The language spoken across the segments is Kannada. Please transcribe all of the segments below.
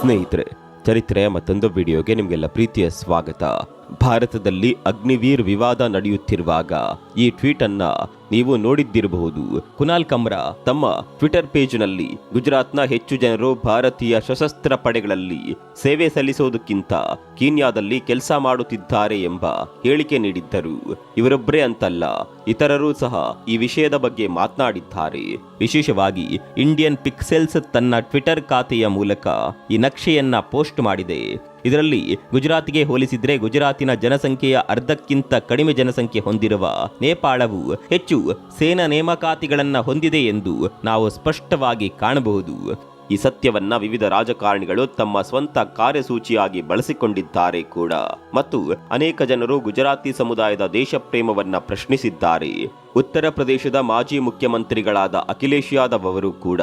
ಸ್ನೇಹಿತರೆ ಚರಿತ್ರೆಯ ಮತ್ತೊಂದು ವಿಡಿಯೋಗೆ ನಿಮಗೆಲ್ಲ ಪ್ರೀತಿಯ ಸ್ವಾಗತ. ಭಾರತದಲ್ಲಿ ಅಗ್ನಿವೀರ್ ವಿವಾದ ನಡೆಯುತ್ತಿರುವಾಗ ಈ ಟ್ವೀಟ್ ಅನ್ನ ನೀವು ನೋಡಿದ್ದಿರಬಹುದು. ಕುನಾಲ್ ಕಮ್ರಾ ತಮ್ಮ ಟ್ವಿಟರ್ ಪೇಜ್ನಲ್ಲಿ ಗುಜರಾತ್ನ ಹೆಚ್ಚು ಜನರು ಭಾರತೀಯ ಸಶಸ್ತ್ರ ಪಡೆಗಳಲ್ಲಿ ಸೇವೆ ಸಲ್ಲಿಸುವುದಕ್ಕಿಂತ ಕೀನ್ಯಾದಲ್ಲಿ ಕೆಲಸ ಮಾಡುತ್ತಿದ್ದಾರೆ ಎಂಬ ಹೇಳಿಕೆ ನೀಡಿದ್ದರು. ಇವರೊಬ್ಬರೇ ಅಂತಲ್ಲ, ಇತರರೂ ಸಹ ಈ ವಿಷಯದ ಬಗ್ಗೆ ಮಾತನಾಡಿದ್ದಾರೆ. ವಿಶೇಷವಾಗಿ ಇಂಡಿಯನ್ ಪಿಕ್ಸೆಲ್ಸ್ ತನ್ನ ಟ್ವಿಟರ್ ಖಾತೆಯ ಮೂಲಕ ಈ ನಕ್ಷೆಯನ್ನ ಪೋಸ್ಟ್ ಮಾಡಿದೆ. ಇದರಲ್ಲಿ ಗುಜರಾತ್ಗೆ ಹೋಲಿಸಿದರೆ ಗುಜರಾತಿನ ಜನಸಂಖ್ಯೆಯ ಅರ್ಧಕ್ಕಿಂತ ಕಡಿಮೆ ಜನಸಂಖ್ಯೆ ಹೊಂದಿರುವ ನೇಪಾಳವು ಹೆಚ್ಚು ಸೇನಾ ನೇಮಕಾತಿಗಳನ್ನ ಹೊಂದಿದೆ ಎಂದು ನಾವು ಸ್ಪಷ್ಟವಾಗಿ ಕಾಣಬಹುದು. ಈ ಸತ್ಯವನ್ನ ವಿವಿಧ ರಾಜಕಾರಣಿಗಳು ತಮ್ಮ ಸ್ವಂತ ಕಾರ್ಯಸೂಚಿಯಾಗಿ ಬಳಸಿಕೊಂಡಿದ್ದಾರೆ ಕೂಡ. ಮತ್ತು ಅನೇಕ ಜನರು ಗುಜರಾತಿ ಸಮುದಾಯದ ದೇಶಪ್ರೇಮವನ್ನ ಪ್ರಶ್ನಿಸಿದ್ದಾರೆ. ಉತ್ತರ ಪ್ರದೇಶದ ಮಾಜಿ ಮುಖ್ಯಮಂತ್ರಿಗಳಾದ ಅಖಿಲೇಶ್ ಯಾದವ್ ಅವರು ಕೂಡ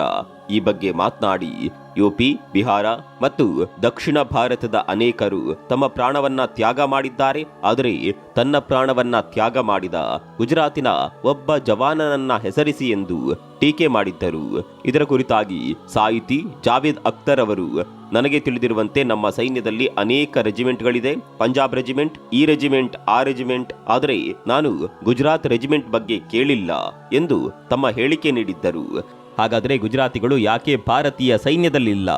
ಈ ಬಗ್ಗೆ ಮಾತನಾಡಿ, ಯುಪಿ, ಬಿಹಾರ ಮತ್ತು ದಕ್ಷಿಣ ಭಾರತದ ಅನೇಕರು ತಮ್ಮ ಪ್ರಾಣವನ್ನ ತ್ಯಾಗ ಮಾಡಿದ್ದಾರೆ. ಆದರೆ ತನ್ನ ಪ್ರಾಣವನ್ನ ತ್ಯಾಗ ಮಾಡಿದ ಗುಜರಾತಿನ ಒಬ್ಬ ಜವಾನನನ್ನ ಹೆಸರಿಸಿ ಎಂದು ಟೀಕೆ ಮಾಡಿದ್ದರು. ಇದರ ಕುರಿತಾಗಿ ಸಾಹಿತಿ ಜಾವೇದ್ ಅಖ್ತರ್ ಅವರು ನನಗೆ ತಿಳಿದಿರುವಂತೆ ನಮ್ಮ ಸೈನ್ಯದಲ್ಲಿ ಅನೇಕ ರೆಜಿಮೆಂಟ್ಗಳಿದೆ. ಪಂಜಾಬ್ ರೆಜಿಮೆಂಟ್, ಈ ರೆಜಿಮೆಂಟ್, ಆ ರೆಜಿಮೆಂಟ್. ಆದರೆ ನಾನು ಗುಜರಾತ್ ರೆಜಿಮೆಂಟ್ ಬಗ್ಗೆ ಕೇಳಿಲ್ಲ ಎಂದು ತಮ್ಮ ಹೇಳಿಕೆ ನೀಡಿದ್ದರು. ಹಾಗಾದರೆ ಗುಜರಾತಿಗಳು ಯಾಕೆ ಭಾರತೀಯ ಸೈನ್ಯದಲ್ಲಿಲ್ಲ?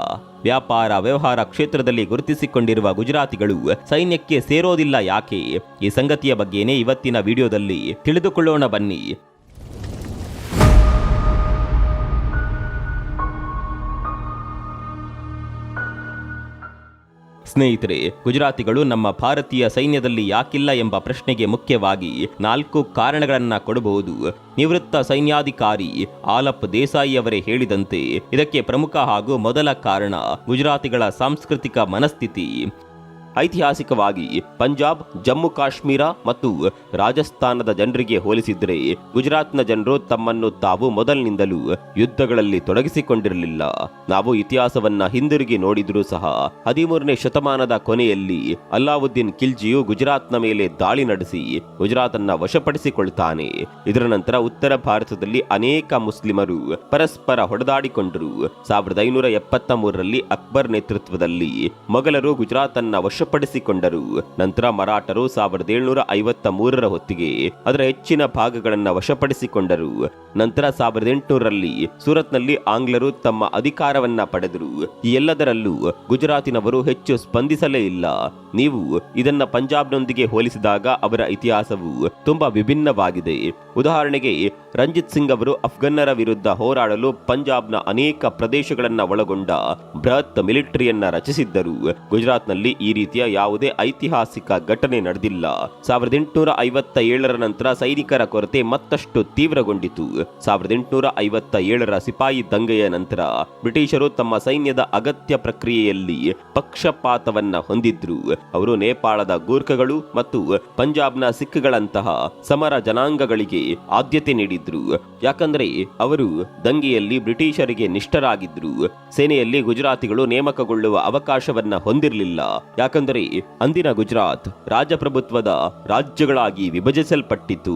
ವ್ಯಾಪಾರ, ವ್ಯವಹಾರ ಕ್ಷೇತ್ರದಲ್ಲಿ ಗುರುತಿಸಿಕೊಂಡಿರುವ ಗುಜರಾತಿಗಳು ಸೈನ್ಯಕ್ಕೆ ಸೇರೋದಿಲ್ಲ ಯಾಕೆ? ಈ ಸಂಗತಿಯ ಬಗ್ಗೆನೇ ಇವತ್ತಿನ ವಿಡಿಯೋದಲ್ಲಿ ತಿಳಿದುಕೊಳ್ಳೋಣ ಬನ್ನಿ. ಸ್ನೇಹಿತರೆ, ಗುಜರಾತಿಗಳು ನಮ್ಮ ಭಾರತೀಯ ಸೈನ್ಯದಲ್ಲಿ ಯಾಕಿಲ್ಲ ಎಂಬ ಪ್ರಶ್ನೆಗೆ ಮುಖ್ಯವಾಗಿ ನಾಲ್ಕು ಕಾರಣಗಳನ್ನ ಕೊಡಬಹುದು. ನಿವೃತ್ತ ಸೈನ್ಯಾಧಿಕಾರಿ ಆಲಪ್ ದೇಸಾಯಿ ಅವರೇ ಹೇಳಿದಂತೆ ಇದಕ್ಕೆ ಪ್ರಮುಖ ಹಾಗೂ ಮೊದಲ ಕಾರಣ ಗುಜರಾತಿಗಳ ಸಾಂಸ್ಕೃತಿಕ ಮನಸ್ಥಿತಿ. ಐತಿಹಾಸಿಕವಾಗಿ ಪಂಜಾಬ್, ಜಮ್ಮು ಕಾಶ್ಮೀರ ಮತ್ತು ರಾಜಸ್ಥಾನದ ಜನರಿಗೆ ಹೋಲಿಸಿದರೆ ಗುಜರಾತ್ನ ಜನರು ತಮ್ಮನ್ನು ತಾವು ಮೊದಲಿನಿಂದಲೂ ಯುದ್ಧಗಳಲ್ಲಿ ತೊಡಗಿಸಿಕೊಂಡಿರಲಿಲ್ಲ. ನಾವು ಇತಿಹಾಸವನ್ನ ಹಿಂದಿರುಗಿ ನೋಡಿದರೂ ಸಹ ಹದಿಮೂರನೇ ಶತಮಾನದ ಕೊನೆಯಲ್ಲಿ ಅಲ್ಲಾವುದ್ದೀನ್ ಖಿಲ್ಜಿಯು ಗುಜರಾತ್ನ ಮೇಲೆ ದಾಳಿ ನಡೆಸಿ ಗುಜರಾತನ್ನ ವಶಪಡಿಸಿಕೊಳ್ತಾನೆ. ಇದರ ನಂತರ ಉತ್ತರ ಭಾರತದಲ್ಲಿ ಅನೇಕ ಮುಸ್ಲಿಮರು ಪರಸ್ಪರ ಹೊಡೆದಾಡಿಕೊಂಡರು. ಸಾವಿರದ ಐನೂರ ಎಪ್ಪತ್ತ ಮೂರರಲ್ಲಿ ಅಕ್ಬರ್ ನೇತೃತ್ವದಲ್ಲಿ ಮೊಘಲರು ಗುಜರಾತನ್ನ ವಶಪಡಿಸಿಕೊಂಡರು ನಂತರ ಮರಾಠರು ಸಾವಿರದ ಏಳುನೂರ ಐವತ್ತ ಮೂರರ ಹೊತ್ತಿಗೆ ಅದರ ಹೆಚ್ಚಿನ ಭಾಗಗಳನ್ನು ವಶಪಡಿಸಿಕೊಂಡರು. ನಂತರ ಸಾವಿರದ ಎಂಟುನೂರರಲ್ಲಿ ಸೂರತ್ನಲ್ಲಿ ಆಂಗ್ಲರು ತಮ್ಮ ಅಧಿಕಾರವನ್ನ ಪಡೆದರು. ಈ ಎಲ್ಲದರಲ್ಲೂ ಗುಜರಾತಿನವರು ಹೆಚ್ಚು ಸ್ಪಂದಿಸಲೇ ಇಲ್ಲ. ನೀವು ಇದನ್ನ ಪಂಜಾಬ್ನೊಂದಿಗೆ ಹೋಲಿಸಿದಾಗ ಅವರ ಇತಿಹಾಸವು ತುಂಬಾ ವಿಭಿನ್ನವಾಗಿದೆ. ಉದಾಹರಣೆಗೆ ರಂಜಿತ್ ಸಿಂಗ್ ಅವರು ಅಫ್ಘನ್ನರ ವಿರುದ್ಧ ಹೋರಾಡಲು ಪಂಜಾಬ್ನ ಅನೇಕ ಪ್ರದೇಶಗಳನ್ನ ಒಳಗೊಂಡ ಬೃಹತ್ ಮಿಲಿಟರಿಯನ್ನ ರಚಿಸಿದ್ದರು. ಗುಜರಾತ್ನಲ್ಲಿ ಈ ರೀತಿಯ ಯಾವುದೇ ಐತಿಹಾಸಿಕ ಘಟನೆ ನಡೆದಿಲ್ಲ. ಸಾವಿರದ ಎಂಟುನೂರ ಐವತ್ತ ಏಳರ ನಂತರ ಸೈನಿಕರ ಕೊರತೆ ಮತ್ತಷ್ಟು ತೀವ್ರಗೊಂಡಿತು. ಸಾವಿರದ ಎಂಟುನೂರ ಐವತ್ತ ಏಳರ ಸಿಪಾಯಿ ದಂಗೆಯ ನಂತರ ಬ್ರಿಟಿಷರು ತಮ್ಮ ಸೈನ್ಯದ ಅಗತ್ಯ ಪ್ರಕ್ರಿಯೆಯಲ್ಲಿ ಪಕ್ಷಪಾತವನ್ನ ಹೊಂದಿದ್ರು. ಅವರು ನೇಪಾಳದ ಗೂರ್ಖಗಳು ಮತ್ತು ಪಂಜಾಬ್ನ ಸಿಖ್ಗಳಂತಹ ಸಮರ ಜನಾಂಗಗಳಿಗೆ ಆದ್ಯತೆ ನೀಡಿದ್ರು. ಯಾಕಂದ್ರೆ ಅವರು ದಂಗೆಯಲ್ಲಿ ಬ್ರಿಟಿಷರಿಗೆ ನಿಷ್ಠರಾಗಿದ್ರು ಸೇನೆಯಲ್ಲಿ ಗುಜರಾತಿಗಳು ನೇಮಕಗೊಳ್ಳುವ ಅವಕಾಶವನ್ನ ಹೊಂದಿರಲಿಲ್ಲ. ಯಾಕಂದರೆ ಅಂದಿನ ಗುಜರಾತ್ ರಾಜಪ್ರಭುತ್ವದ ರಾಜ್ಯಗಳಾಗಿ ವಿಭಜಿಸಲ್ಪಟ್ಟಿತು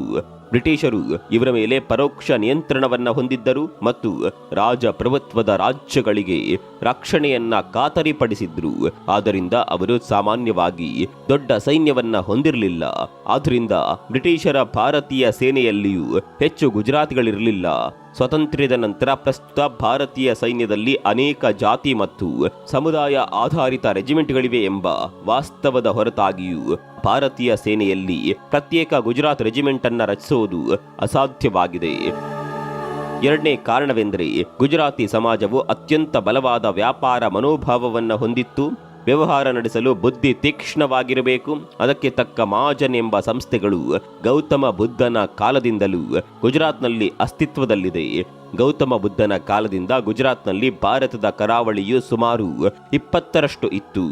ಬ್ರಿಟಿಷರು ಇವರ ಮೇಲೆ ಪರೋಕ್ಷ ನಿಯಂತ್ರಣವನ್ನ ಹೊಂದಿದ್ದರು ಮತ್ತು ರಾಜಪ್ರಭುತ್ವದ ರಾಜ್ಯಗಳಿಗೆ ರಕ್ಷಣೆಯನ್ನ ಖಾತರಿಪಡಿಸಿದ್ರು. ಆದ್ದರಿಂದ ಅವರು ಸಾಮಾನ್ಯವಾಗಿ ದೊಡ್ಡ ಸೈನ್ಯವನ್ನ ಹೊಂದಿರಲಿಲ್ಲ. ಆದ್ದರಿಂದ ಬ್ರಿಟಿಷರ ಭಾರತೀಯ ಸೇನೆಯಲ್ಲಿಯೂ ಹೆಚ್ಚು ಗುಜರಾತಿಗಳಿರಲಿಲ್ಲ. ಸ್ವಾತಂತ್ರ್ಯದ ನಂತರ ಪ್ರಸ್ತುತ ಭಾರತೀಯ ಸೈನ್ಯದಲ್ಲಿ ಅನೇಕ ಜಾತಿ ಮತ್ತು ಸಮುದಾಯ ಆಧಾರಿತ ರೆಜಿಮೆಂಟ್ಗಳಿವೆ ಎಂಬ ವಾಸ್ತವದ ಹೊರತಾಗಿಯೂ ಭಾರತೀಯ ಸೇನೆಯಲ್ಲಿ ಪ್ರತ್ಯೇಕ ಗುಜರಾತ್ ರೆಜಿಮೆಂಟ್ ಅನ್ನು ರಚಿಸುವುದು ಅಸಾಧ್ಯವಾಗಿದೆ. ಎರಡನೇ ಕಾರಣವೆಂದರೆ ಗುಜರಾತಿ ಸಮಾಜವು ಅತ್ಯಂತ ಬಲವಾದ ವ್ಯಾಪಾರ ಮನೋಭಾವವನ್ನು ಹೊಂದಿತ್ತು. ವ್ಯವಹಾರ ನಡೆಸಲು ಬುದ್ಧಿ ತೀಕ್ಷ್ಣವಾಗಿರಬೇಕು. ಅದಕ್ಕೆ ತಕ್ಕ ಮಹಾಜನ್ ಎಂಬ ಸಂಸ್ಥೆಗಳು ಗೌತಮ ಬುದ್ಧನ ಕಾಲದಿಂದಲೂ ಗುಜರಾತ್ನಲ್ಲಿ ಅಸ್ತಿತ್ವದಲ್ಲಿದೆ. ಗೌತಮ ಬುದ್ಧನ ಕಾಲದಿಂದ ಗುಜರಾತ್ನಲ್ಲಿ ಭಾರತದ ಕರಾವಳಿಯು ಸುಮಾರು ಇಪ್ಪತ್ತರಷ್ಟು ಇತ್ತು.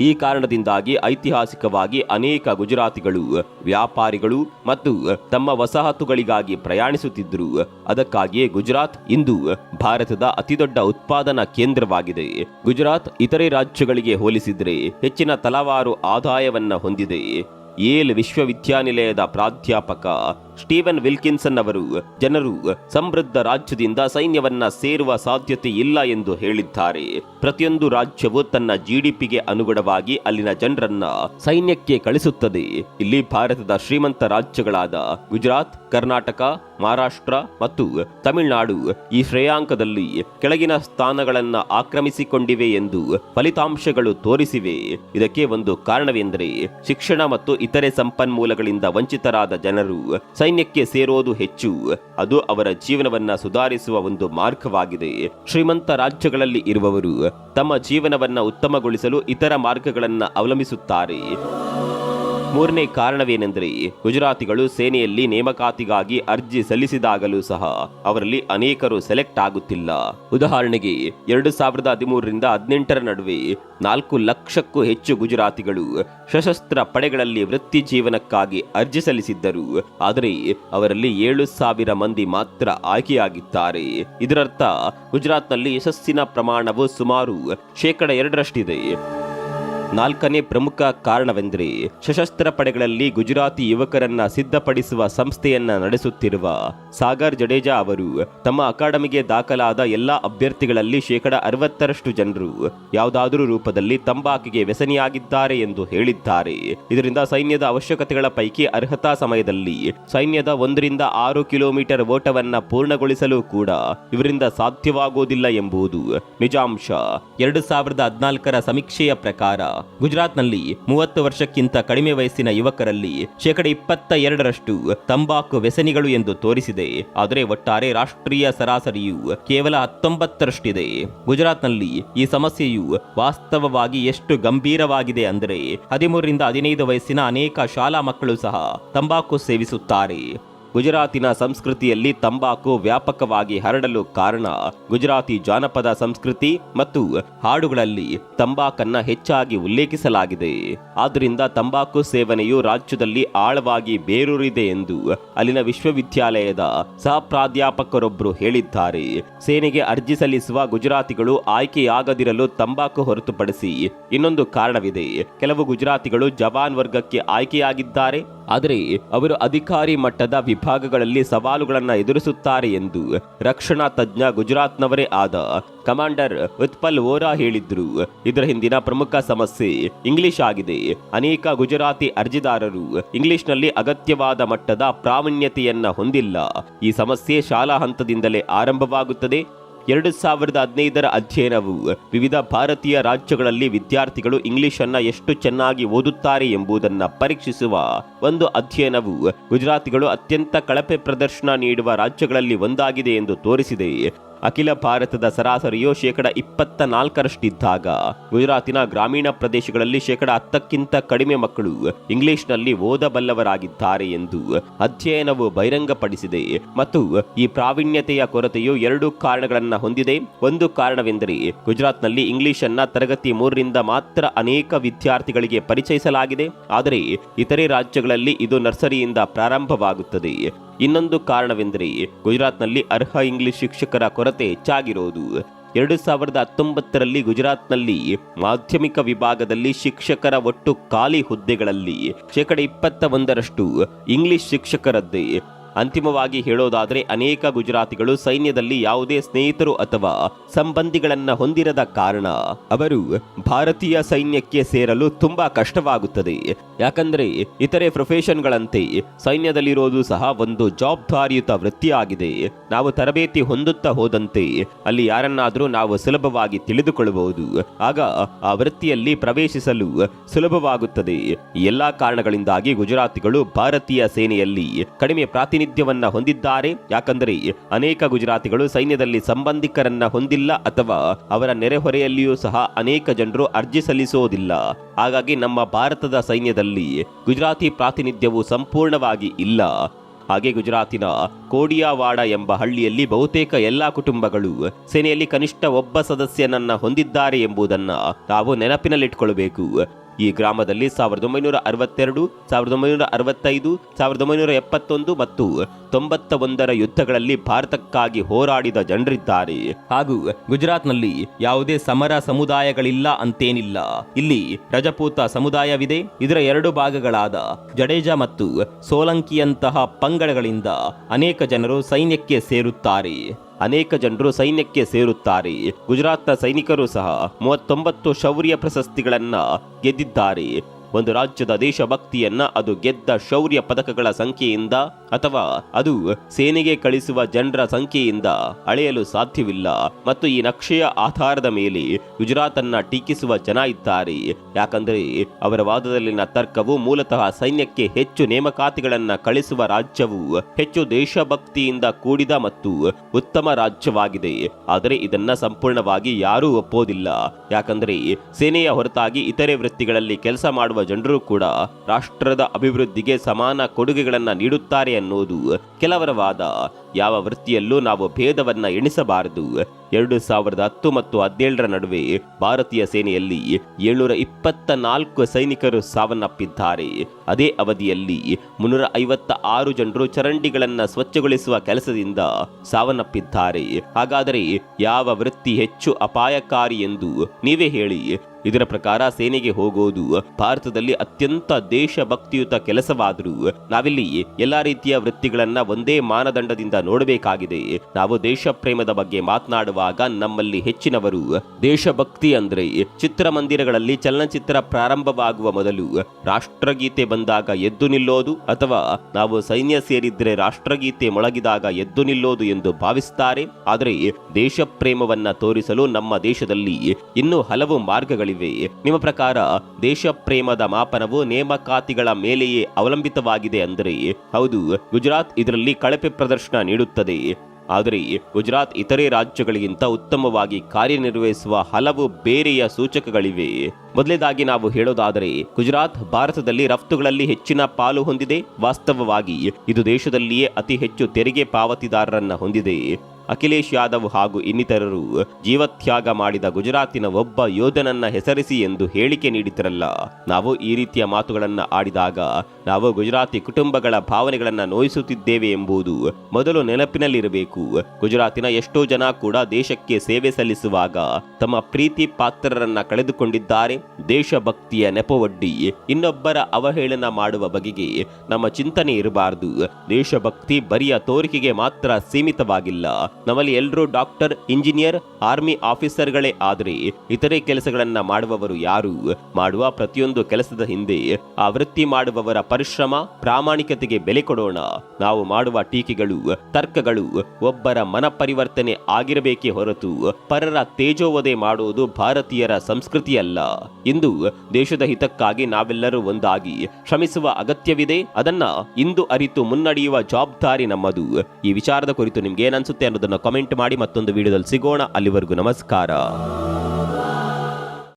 ಈ ಕಾರಣದಿಂದಾಗಿ ಐತಿಹಾಸಿಕವಾಗಿ ಅನೇಕ ಗುಜರಾತಿಗಳು, ವ್ಯಾಪಾರಿಗಳು ಮತ್ತು ತಮ್ಮ ವಸಾಹತುಗಳಿಗಾಗಿ ಪ್ರಯಾಣಿಸುತ್ತಿದ್ದರು. ಅದಕ್ಕಾಗಿಯೇ ಗುಜರಾತ್ ಇಂದು ಭಾರತದ ಅತಿದೊಡ್ಡ ಉತ್ಪಾದನಾ ಕೇಂದ್ರವಾಗಿದೆ. ಗುಜರಾತ್ ಇತರೆ ರಾಜ್ಯಗಳಿಗೆ ಹೋಲಿಸಿದರೆ ಹೆಚ್ಚಿನ ತಲವಾರು ಆದಾಯವನ್ನು ಹೊಂದಿದೆ. ಏಲ್ ವಿಶ್ವವಿದ್ಯಾನಿಲಯದ ಪ್ರಾಧ್ಯಾಪಕ ಸ್ಟೀವನ್ ವಿಲ್ಕಿನ್ಸನ್ ಅವರು, ಜನರು ಸಮೃದ್ಧ ರಾಜ್ಯದಿಂದ ಸೈನ್ಯವನ್ನ ಸೇರುವ ಸಾಧ್ಯತೆ ಇಲ್ಲ ಎಂದು ಹೇಳಿದ್ದಾರೆ. ಪ್ರತಿಯೊಂದು ರಾಜ್ಯವು ತನ್ನ ಜಿಡಿಪಿಗೆ ಅನುಗುಣವಾಗಿ ಅಲ್ಲಿನ ಜನರನ್ನ ಸೈನ್ಯಕ್ಕೆ ಕಳಿಸುತ್ತದೆ. ಇಲ್ಲಿ ಭಾರತದ ಶ್ರೀಮಂತ ರಾಜ್ಯಗಳಾದ ಗುಜರಾತ್, ಕರ್ನಾಟಕ, ಮಹಾರಾಷ್ಟ್ರ ಮತ್ತು ತಮಿಳುನಾಡು ಈ ಶ್ರೇಯಾಂಕದಲ್ಲಿ ಕೆಳಗಿನ ಸ್ಥಾನಗಳನ್ನ ಆಕ್ರಮಿಸಿಕೊಂಡಿವೆ ಎಂದು ಫಲಿತಾಂಶಗಳು ತೋರಿಸಿವೆ. ಇದಕ್ಕೆ ಒಂದು ಕಾರಣವೆಂದರೆ ಶಿಕ್ಷಣ ಮತ್ತು ಇತರೆ ಸಂಪನ್ಮೂಲಗಳಿಂದ ವಂಚಿತರಾದ ಜನರು ಸೈನ್ಯಕ್ಕೆ ಸೇರೋದು ಹೆಚ್ಚು. ಅದು ಅವರ ಜೀವನವನ್ನ ಸುಧಾರಿಸುವ ಒಂದು ಮಾರ್ಗವಾಗಿದೆ. ಶ್ರೀಮಂತ ರಾಜ್ಯಗಳಲ್ಲಿ ಇರುವವರು ತಮ್ಮ ಜೀವನವನ್ನ ಉತ್ತಮಗೊಳಿಸಲು ಇತರ ಮಾರ್ಗಗಳನ್ನ ಅವಲಂಬಿಸುತ್ತಾರೆ. ಮೂರನೇ ಕಾರಣವೇನೆಂದರೆ ಗುಜರಾತಿಗಳು ಸೇನೆಯಲ್ಲಿ ನೇಮಕಾತಿಗಾಗಿ ಅರ್ಜಿ ಸಲ್ಲಿಸಿದಾಗಲೂ ಸಹ ಅವರಲ್ಲಿ ಅನೇಕರು ಸೆಲೆಕ್ಟ್ ಆಗುತ್ತಿಲ್ಲ. ಉದಾಹರಣೆಗೆ, ಎರಡು ಸಾವಿರದ ಹದಿಮೂರರಿಂದ ಹದಿನೆಂಟರ ನಡುವೆ ನಾಲ್ಕು ಲಕ್ಷಕ್ಕೂ ಹೆಚ್ಚು ಗುಜರಾತಿಗಳು ಸಶಸ್ತ್ರ ಪಡೆಗಳಲ್ಲಿ ವೃತ್ತಿ ಜೀವನಕ್ಕಾಗಿ ಅರ್ಜಿ ಸಲ್ಲಿಸಿದ್ದರು. ಆದರೆ, ಅವರಲ್ಲಿ ಏಳು ಸಾವಿರ ಮಂದಿ ಮಾತ್ರ ಆಯ್ಕೆಯಾಗಿದ್ದಾರೆ. ಇದರರ್ಥ, ಗುಜರಾತ್ನಲ್ಲಿ ಯಶಸ್ಸಿನ ಪ್ರಮಾಣವು ಸುಮಾರು ಶೇಕಡ ಎರಡರಷ್ಟಿದೆ. ನಾಲ್ಕನೇ ಪ್ರಮುಖ ಕಾರಣವೆಂದರೆ ಸಶಸ್ತ್ರ ಪಡೆಗಳಲ್ಲಿ ಗುಜರಾತಿ ಯುವಕರನ್ನ ಸಿದ್ಧಪಡಿಸುವ ಸಂಸ್ಥೆಯನ್ನ ನಡೆಸುತ್ತಿರುವ ಸಾಗರ್ ಜಡೇಜಾ ಅವರು ತಮ್ಮ ಅಕಾಡೆಮಿಗೆ ದಾಖಲಾದ ಎಲ್ಲಾ ಅಭ್ಯರ್ಥಿಗಳಲ್ಲಿ ಶೇಕಡ ಅರವತ್ತರಷ್ಟು ಜನರು ಯಾವುದಾದರೂ ರೂಪದಲ್ಲಿ ತಂಬಾಕಿಗೆ ವ್ಯಸನಿಯಾಗಿದ್ದಾರೆ ಎಂದು ಹೇಳಿದ್ದಾರೆ. ಇದರಿಂದ ಸೈನ್ಯದ ಅವಶ್ಯಕತೆಗಳ ಪೈಕಿ ಅರ್ಹತಾ ಸಮಯದಲ್ಲಿ ಸೈನ್ಯದ ಒಂದರಿಂದ ಆರು ಕಿಲೋಮೀಟರ್ ಓಟವನ್ನ ಪೂರ್ಣಗೊಳಿಸಲು ಕೂಡ ಇವರಿಂದ ಸಾಧ್ಯವಾಗುವುದಿಲ್ಲ ಎಂಬುದು ನಿಜಾಂಶ. ಎರಡು ಸಾವಿರದ ಹದಿನಾಲ್ಕರ ಸಮೀಕ್ಷೆಯ ಪ್ರಕಾರ ಗುಜರಾತ್ನಲ್ಲಿ ಮೂವತ್ತು ವರ್ಷಕ್ಕಿಂತ ಕಡಿಮೆ ವಯಸ್ಸಿನ ಯುವಕರಲ್ಲಿ ಶೇಕಡ ಇಪ್ಪತ್ತ ಎರಡರಷ್ಟು ತಂಬಾಕು ವ್ಯಸನಿಗಳು ಎಂದು ತೋರಿಸಿದೆ. ಆದರೆ ಒಟ್ಟಾರೆ ರಾಷ್ಟ್ರೀಯ ಸರಾಸರಿಯು ಕೇವಲ ಹತ್ತೊಂಬತ್ತರಷ್ಟಿದೆ. ಗುಜರಾತ್ನಲ್ಲಿ ಈ ಸಮಸ್ಯೆಯು ವಾಸ್ತವವಾಗಿ ಎಷ್ಟು ಗಂಭೀರವಾಗಿದೆ ಅಂದರೆ ಹದಿಮೂರರಿಂದ ಹದಿನೈದು ವಯಸ್ಸಿನ ಅನೇಕ ಶಾಲಾ ಮಕ್ಕಳು ಸಹ ತಂಬಾಕು ಸೇವಿಸುತ್ತಾರೆ. ಗುಜರಾತಿನ ಸಂಸ್ಕೃತಿಯಲ್ಲಿ ತಂಬಾಕು ವ್ಯಾಪಕವಾಗಿ ಹರಡಲು ಕಾರಣ ಗುಜರಾತಿ ಜಾನಪದ ಸಂಸ್ಕೃತಿ ಮತ್ತು ಹಾಡುಗಳಲ್ಲಿ ತಂಬಾಕನ್ನ ಹೆಚ್ಚಾಗಿ ಉಲ್ಲೇಖಿಸಲಾಗಿದೆ. ಆದ್ದರಿಂದ ತಂಬಾಕು ಸೇವನೆಯು ರಾಜ್ಯದಲ್ಲಿ ಆಳವಾಗಿ ಬೇರೂರಿದೆ ಎಂದು ಅಲ್ಲಿನ ವಿಶ್ವವಿದ್ಯಾಲಯದ ಸಹ ಪ್ರಾಧ್ಯಾಪಕರೊಬ್ಬರು ಹೇಳಿದ್ದಾರೆ. ಸೇನೆಗೆ ಅರ್ಜಿ ಸಲ್ಲಿಸುವ ಗುಜರಾತಿಗಳು ಆಯ್ಕೆಯಾಗದಿರಲು ತಂಬಾಕು ಹೊರತುಪಡಿಸಿ ಇನ್ನೊಂದು ಕಾರಣವಿದೆ. ಕೆಲವು ಗುಜರಾತಿಗಳು ಜವಾನ್ ವರ್ಗಕ್ಕೆ ಆಯ್ಕೆಯಾಗಿದ್ದಾರೆ. ಆದರೆ ಅವರು ಅಧಿಕಾರಿ ಮಟ್ಟದ ವಿಭಾಗಗಳಲ್ಲಿ ಸವಾಲುಗಳನ್ನು ಎದುರಿಸುತ್ತಾರೆ ಎಂದು ರಕ್ಷಣಾ ತಜ್ಞ ಗುಜರಾತ್ನವರೇ ಆದ ಕಮಾಂಡರ್ ಉತ್ಪಲ್ ವೋರಾ ಹೇಳಿದ್ರು. ಇದರ ಹಿಂದಿನ ಪ್ರಮುಖ ಸಮಸ್ಯೆ ಇಂಗ್ಲಿಷ್ ಆಗಿದೆ. ಅನೇಕ ಗುಜರಾತಿ ಅರ್ಜಿದಾರರು ಇಂಗ್ಲಿಷ್ನಲ್ಲಿ ಅಗತ್ಯವಾದ ಮಟ್ಟದ ಪ್ರಾವೀಣ್ಯತೆಯನ್ನ ಹೊಂದಿಲ್ಲ. ಈ ಸಮಸ್ಯೆ ಶಾಲಾ ಹಂತದಿಂದಲೇ ಆರಂಭವಾಗುತ್ತದೆ. ಎರಡು ಸಾವಿರದ ಹದಿನೈದರ ಅಧ್ಯಯನವು ವಿವಿಧ ಭಾರತೀಯ ರಾಜ್ಯಗಳಲ್ಲಿ ವಿದ್ಯಾರ್ಥಿಗಳು ಇಂಗ್ಲಿಷ್ ಅನ್ನ ಎಷ್ಟು ಚೆನ್ನಾಗಿ ಓದುತ್ತಾರೆ ಎಂಬುದನ್ನು ಪರೀಕ್ಷಿಸುವ ಒಂದು ಅಧ್ಯಯನವು ಗುಜರಾತಿಗಳು ಅತ್ಯಂತ ಕಳಪೆ ಪ್ರದರ್ಶನ ನೀಡುವ ರಾಜ್ಯಗಳಲ್ಲಿ ಒಂದಾಗಿದೆ ಎಂದು ತೋರಿಸಿದೆ. ಅಖಿಲ ಭಾರತದ ಸರಾಸರಿಯು ಶೇಕಡ ಇಪ್ಪತ್ತ ನಾಲ್ಕರಷ್ಟಿದ್ದಾಗ. ಗುಜರಾತಿನ ಗ್ರಾಮೀಣ ಪ್ರದೇಶಗಳಲ್ಲಿ ಶೇಕಡ ಹತ್ತಕ್ಕಿಂತ ಕಡಿಮೆ ಮಕ್ಕಳು ಇಂಗ್ಲಿಷ್ನಲ್ಲಿ ಓದಬಲ್ಲವರಾಗಿದ್ದಾರೆ ಎಂದು ಅಧ್ಯಯನವು ಬಹಿರಂಗಪಡಿಸಿದೆ. ಮತ್ತು ಈ ಪ್ರಾವೀಣ್ಯತೆಯ ಕೊರತೆಯು ಎರಡು ಕಾರಣಗಳನ್ನು ಹೊಂದಿದೆ. ಒಂದು ಕಾರಣವೆಂದರೆ ಗುಜರಾತ್ನಲ್ಲಿ ಇಂಗ್ಲಿಷ್ ಅನ್ನ ತರಗತಿ ಮೂರರಿಂದ ಮಾತ್ರ ಅನೇಕ ವಿದ್ಯಾರ್ಥಿಗಳಿಗೆ ಪರಿಚಯಿಸಲಾಗಿದೆ. ಆದರೆ ಇತರೆ ರಾಜ್ಯಗಳಲ್ಲಿ ಇದು ನರ್ಸರಿಯಿಂದ ಪ್ರಾರಂಭವಾಗುತ್ತದೆ. ಇನ್ನೊಂದು ಕಾರಣವೆಂದರೆ ಗುಜರಾತ್ನಲ್ಲಿ ಅರ್ಹ ಇಂಗ್ಲಿಷ್ ಶಿಕ್ಷಕರ ಕೊರತೆ ಹೆಚ್ಚಾಗಿರೋದು. ಎರಡು ಸಾವಿರದ ಹತ್ತೊಂಬತ್ತರಲ್ಲಿ ಗುಜರಾತ್ನಲ್ಲಿ ಮಾಧ್ಯಮಿಕ ವಿಭಾಗದಲ್ಲಿ ಶಿಕ್ಷಕರ ಒಟ್ಟು ಖಾಲಿ ಹುದ್ದೆಗಳಲ್ಲಿ ಶೇಕಡ ಇಪ್ಪತ್ತ ಒಂದರಷ್ಟು ಇಂಗ್ಲಿಷ್ ಶಿಕ್ಷಕರದ್ದೇ ಅಂತಿಮವಾಗಿ ಹೇಳೋದಾದರೆ ಅನೇಕ ಗುಜರಾತಿಗಳು ಸೈನ್ಯದಲ್ಲಿ ಯಾವುದೇ ಸ್ನೇಹಿತರು ಅಥವಾ ಸಂಬಂಧಿಗಳನ್ನ ಹೊಂದಿರದ ಕಾರಣ. ಅವರು ಭಾರತೀಯ ಸೈನ್ಯಕ್ಕೆ ಸೇರಲು ತುಂಬಾ ಕಷ್ಟವಾಗುತ್ತದೆ. ಯಾಕಂದ್ರೆ ಇತರೆ ಪ್ರೊಫೆಷನ್ಗಳಂತೆ ಸೈನ್ಯದಲ್ಲಿರೋದು ಸಹ ಒಂದು ಜವಾಬ್ದಾರಿಯುತ ವೃತ್ತಿಯಾಗಿದೆ. ನಾವು ತರಬೇತಿ ಹೊಂದುತ್ತಾ ಹೋದಂತೆ ಅಲ್ಲಿ ಯಾರನ್ನಾದರೂ ನಾವು ಸುಲಭವಾಗಿ ತಿಳಿದುಕೊಳ್ಳಬಹುದು. ಆಗ ಆ ವೃತ್ತಿಯಲ್ಲಿ ಪ್ರವೇಶಿಸಲು ಸುಲಭವಾಗುತ್ತದೆ. ಎಲ್ಲಾ ಕಾರಣಗಳಿಂದಾಗಿ ಗುಜರಾತಿಗಳು ಭಾರತೀಯ ಸೇನೆಯಲ್ಲಿ ಕಡಿಮೆ ಪ್ರಾತಿನಿಧ್ಯವನ್ನ ಹೊಂದಿದ್ದಾರೆ. ಯಾಕಂದರೆ ಅನೇಕ ಗುಜರಾತಿಗಳು ಸೈನ್ಯದಲ್ಲಿ ಸಂಬಂಧಿಕರನ್ನ ಹೊಂದಿಲ್ಲ ಅಥವಾ ಅವರ ನೆರೆಹೊರೆಯಲ್ಲಿಯೂ ಸಹ ಅನೇಕ ಜನರು ಅರ್ಜಿ ಸಲ್ಲಿಸೋದಿಲ್ಲ. ಹಾಗಾಗಿ ನಮ್ಮ ಭಾರತದ ಸೈನ್ಯದಲ್ಲಿ ಗುಜರಾತಿ ಪ್ರಾತಿನಿಧ್ಯವು ಸಂಪೂರ್ಣವಾಗಿ ಇಲ್ಲ. ಹಾಗೆ ಗುಜರಾತಿನ ಕೋಡಿಯಾವಾಡ ಎಂಬ ಹಳ್ಳಿಯಲ್ಲಿ ಬಹುತೇಕ ಎಲ್ಲಾ ಕುಟುಂಬಗಳು ಸೇನೆಯಲ್ಲಿ ಕನಿಷ್ಠ ಒಬ್ಬ ಸದಸ್ಯನನ್ನ ಹೊಂದಿದ್ದಾರೆ ಎಂಬುದನ್ನು ನಾವು ನೆನಪಿನಲ್ಲಿಟ್ಕೊಳ್ಬೇಕು. ಈ ಗ್ರಾಮದಲ್ಲಿ ಸಾವಿರದ ಒಂಬೈನೂರ ಅರವತ್ತೆರಡು, ಸಾವಿರದ ಒಂಬೈನೂರ ಅರವತ್ತೈದು, ಸಾವಿರದ ಒಂಬೈನೂರ ಎಪ್ಪತ್ತೊಂದು ಮತ್ತು ತೊಂಬತ್ತ ಒಂದರ ಯುದ್ಧಗಳಲ್ಲಿ ಭಾರತಕ್ಕಾಗಿ ಹೋರಾಡಿದ ಜನರಿದ್ದಾರೆ. ಹಾಗೂ ಗುಜರಾತ್ನಲ್ಲಿ ಯಾವುದೇ ಸಮರ ಸಮುದಾಯಗಳಿಲ್ಲ ಅಂತೇನಿಲ್ಲ. ಇಲ್ಲಿ ರಜಪೂತ ಸಮುದಾಯವಿದೆ. ಇದರ ಎರಡು ಭಾಗಗಳಾದ ಜಡೇಜಾ ಮತ್ತು ಸೋಲಂಕಿಯಂತಹ ಪಂಗಡಗಳಿಂದ ಅನೇಕ ಜನರು ಸೈನ್ಯಕ್ಕೆ ಸೇರುತ್ತಾರೆ. ಅನೇಕ ಜನರು ಸೈನ್ಯಕ್ಕೆ ಸೇರುತ್ತಾರೆ. ಗುಜರಾತ್ನ ಸೈನಿಕರು ಸಹ ಮೂವತ್ತೊಂಬತ್ತು ಶೌರ್ಯ ಪ್ರಶಸ್ತಿಗಳನ್ನ ಗೆದ್ದಿದ್ದಾರೆ. ಒಂದು ರಾಜ್ಯದ ದೇಶಭಕ್ತಿಯನ್ನ ಅದು ಗೆದ್ದ ಶೌರ್ಯ ಪದಕಗಳ ಸಂಖ್ಯೆಯಿಂದ ಅಥವಾ ಅದು ಸೇನೆಗೆ ಕಳಿಸುವ ಜನರ ಸಂಖ್ಯೆಯಿಂದ ಅಳೆಯಲು ಸಾಧ್ಯವಿಲ್ಲ. ಮತ್ತು ಈ ನಕ್ಷೆಯ ಆಧಾರದ ಮೇಲೆ ಗುಜರಾತನ್ನ ಟೀಕಿಸುವ ಜನ ಇದ್ದಾರೆ. ಯಾಕಂದರೆ ಅವರ ವಾದದಲ್ಲಿನ ತರ್ಕವು ಮೂಲತಃ ಸೈನ್ಯಕ್ಕೆ ಹೆಚ್ಚು ನೇಮಕಾತಿಗಳನ್ನ ಕಳಿಸುವ ರಾಜ್ಯವು ಹೆಚ್ಚು ದೇಶಭಕ್ತಿಯಿಂದ ಕೂಡಿದ ಮತ್ತು ಉತ್ತಮ ರಾಜ್ಯವಾಗಿದೆ. ಆದರೆ ಇದನ್ನ ಸಂಪೂರ್ಣವಾಗಿ ಯಾರೂ ಒಪ್ಪೋದಿಲ್ಲ. ಯಾಕಂದರೆ ಸೇನೆಯ ಹೊರತಾಗಿ ಇತರೆ ವೃತ್ತಿಗಳಲ್ಲಿ ಕೆಲಸ ಮಾಡುವ ಜನರು ಕೂಡ ರಾಷ್ಟ್ರದ ಅಭಿವೃದ್ಧಿಗೆ ಸಮಾನ ಕೊಡುಗೆಗಳನ್ನು ನೀಡುತ್ತಾರೆ ಅನ್ನೋದು ಕೆಲವರ ವಾದ. ಯಾವ ವೃತ್ತಿಯಲ್ಲೂ ನಾವು ಭೇದವನ್ನು ಎಣಿಸಬಾರದು. ಎರಡು ಸಾವಿರದ ಹತ್ತು ಮತ್ತು ಹದಿನೇಳರ ನಡುವೆ ಭಾರತೀಯ ಸೇನೆಯಲ್ಲಿ ಏಳ್ನೂರ ಇಪ್ಪತ್ತ ನಾಲ್ಕು ಸೈನಿಕರು ಸಾವನ್ನಪ್ಪಿದ್ದಾರೆ. ಅದೇ ಅವಧಿಯಲ್ಲಿ ಮುನ್ನೂರ ಐವತ್ತ ಆರು ಜನರು ಚರಂಡಿಗಳನ್ನು ಸ್ವಚ್ಛಗೊಳಿಸುವ ಕೆಲಸದಿಂದ ಸಾವನ್ನಪ್ಪಿದ್ದಾರೆ. ಹಾಗಾದರೆ ಯಾವ ವೃತ್ತಿ ಹೆಚ್ಚು ಅಪಾಯಕಾರಿ ಎಂದು ನೀವೇ ಹೇಳಿ. ಇದರ ಪ್ರಕಾರ ಸೇನೆಗೆ ಹೋಗೋದು ಭಾರತದಲ್ಲಿ ಅತ್ಯಂತ ದೇಶಭಕ್ತಿಯುತ ಕೆಲಸವಾದರೂ ನಾವಿಲ್ಲಿ ಎಲ್ಲಾ ರೀತಿಯ ವೃತ್ತಿಗಳನ್ನ ಒಂದೇ ಮಾನದಂಡದಿಂದ ನೋಡಬೇಕಾಗಿದೆ. ನಾವು ದೇಶ ಪ್ರೇಮದ ಬಗ್ಗೆ ಮಾತನಾಡುವಾಗ ನಮ್ಮಲ್ಲಿ ಹೆಚ್ಚಿನವರು ದೇಶಭಕ್ತಿ ಅಂದ್ರೆ ಚಿತ್ರಮಂದಿರಗಳಲ್ಲಿ ಚಲನಚಿತ್ರ ಪ್ರಾರಂಭವಾಗುವ ಮೊದಲು ರಾಷ್ಟ್ರಗೀತೆ ಬಂದಾಗ ಎದ್ದು ನಿಲ್ಲೋದು ಅಥವಾ ನಾವು ಸೈನ್ಯ ಸೇರಿದ್ರೆ ರಾಷ್ಟ್ರಗೀತೆ ಮೊಳಗಿದಾಗ ಎದ್ದು ನಿಲ್ಲೋದು ಎಂದು ಭಾವಿಸುತ್ತಾರೆ ಆದರೆ ದೇಶ ಪ್ರೇಮವನ್ನ ತೋರಿಸಲು ನಮ್ಮ ದೇಶದಲ್ಲಿ ಇನ್ನೂ ಹಲವು ಮಾರ್ಗಗಳಿವೆ. ನಿಮ್ಮ ಪ್ರಕಾರ ದೇಶ ಪ್ರೇಮದ ಮಾಪನವು ನೇಮಕಾತಿಗಳ ಮೇಲೆಯೇ ಅವಲಂಬಿತವಾಗಿದೆ ಅಂದರೆ, ಹೌದು, ಗುಜರಾತ್ ಇದರಲ್ಲಿ ಕಳಪೆ ಪ್ರದರ್ಶನ ನೀಡುತ್ತದೆ. ಆದರೆ, ಗುಜರಾತ್ ಇತರೆ ರಾಜ್ಯಗಳಿಗಿಂತ ಉತ್ತಮವಾಗಿ ಕಾರ್ಯನಿರ್ವಹಿಸುವ ಹಲವು ಬೇರೆಯ ಸೂಚಕಗಳಿವೆ. ಮೊದಲೇದಾಗಿ ನಾವು ಹೇಳೋದಾದರೆ, ಗುಜರಾತ್ ಭಾರತದಲ್ಲಿ ರಫ್ತುಗಳಲ್ಲಿ ಹೆಚ್ಚಿನ ಪಾಲು ಹೊಂದಿದೆ. ವಾಸ್ತವವಾಗಿ, ಇದು ದೇಶದಲ್ಲಿಯೇ ಅತಿ ಹೆಚ್ಚು ತೆರಿಗೆ ಪಾವತಿದಾರರನ್ನ ಹೊಂದಿದೆ. ಅಖಿಲೇಶ್ ಯಾದವ್ ಹಾಗೂ ಇನ್ನಿತರರು ಜೀವತ್ಯಾಗ ಮಾಡಿದ ಗುಜರಾತಿನ ಒಬ್ಬ ಯೋಧನನ್ನ ಹೆಸರಿಸಿ ಎಂದು ಹೇಳಿಕೆ ನೀಡಿದ್ರಲ್ಲ. ನಾವು ಈ ರೀತಿಯ ಮಾತುಗಳನ್ನು ಆಡಿದಾಗ ನಾವು ಗುಜರಾತಿ ಕುಟುಂಬಗಳ ಭಾವನೆಗಳನ್ನು ನೋಯಿಸುತ್ತಿದ್ದೇವೆ ಎಂಬುದು ಮೊದಲು ನೆನಪಿನಲ್ಲಿರಬೇಕು. ಗುಜರಾತಿನ ಎಷ್ಟೋ ಜನ ಕೂಡ ದೇಶಕ್ಕೆ ಸೇವೆ ಸಲ್ಲಿಸುವಾಗ ತಮ್ಮ ಪ್ರೀತಿ ಪಾತ್ರರನ್ನ ಕಳೆದುಕೊಂಡಿದ್ದಾರೆ. ದೇಶಭಕ್ತಿಯ ನೆಪವೊಡ್ಡಿ ಇನ್ನೊಬ್ಬರ ಅವಹೇಳನ ಮಾಡುವ ಬಗೆಗೆ ನಮ್ಮ ಚಿಂತನೆ ಇರಬಾರದು. ದೇಶಭಕ್ತಿ ಬರಿಯ ತೋರಿಕೆಗೆ ಮಾತ್ರ ಸೀಮಿತವಾಗಿಲ್ಲ. ನಮ್ಮಲ್ಲಿ ಎಲ್ಲರೂ ಡಾಕ್ಟರ್, ಇಂಜಿನಿಯರ್, ಆರ್ಮಿ ಆಫೀಸರ್ಗಳೇ ಆದರೆ ಇತರೆ ಕೆಲಸಗಳನ್ನ ಮಾಡುವವರು ಯಾರು? ಮಾಡುವ ಪ್ರತಿಯೊಂದು ಕೆಲಸದ ಹಿಂದೆ ಆ ವೃತ್ತಿ ಮಾಡುವವರ ಪರಿಶ್ರಮ, ಪ್ರಾಮಾಣಿಕತೆಗೆ ಬೆಲೆ ಕೊಡೋಣ. ನಾವು ಮಾಡುವ ಟೀಕೆಗಳು, ತರ್ಕಗಳು ಒಬ್ಬರ ಮನ ಪರಿವರ್ತನೆ ಆಗಿರಬೇಕೇ ಹೊರತು ಪರರ ತೇಜೋವಧೆ ಮಾಡುವುದು ಭಾರತೀಯರ ಸಂಸ್ಕೃತಿಯಲ್ಲ. ಇಂದು ದೇಶದ ಹಿತಕ್ಕಾಗಿ ನಾವೆಲ್ಲರೂ ಒಂದಾಗಿ ಶ್ರಮಿಸುವ ಅಗತ್ಯವಿದೆ. ಅದನ್ನ ಇಂದು ಅರಿತು ಮುನ್ನಡೆಯುವ ಜವಾಬ್ದಾರಿ ನಮ್ಮದು. ಈ ವಿಚಾರದ ಕುರಿತು ನಿಮ್ಗೆ ಏನನ್ಸುತ್ತೆ ಅನ್ನೋದನ್ನ ಕಮೆಂಟ್ ಮಾಡಿ ಮತ್ತೊಂದು ವಿಡಿಯೋದಲ್ಲಿ ಸಿಗೋಣ. ಅಲ್ಲಿವರೆಗೂ ನಮಸ್ಕಾರ.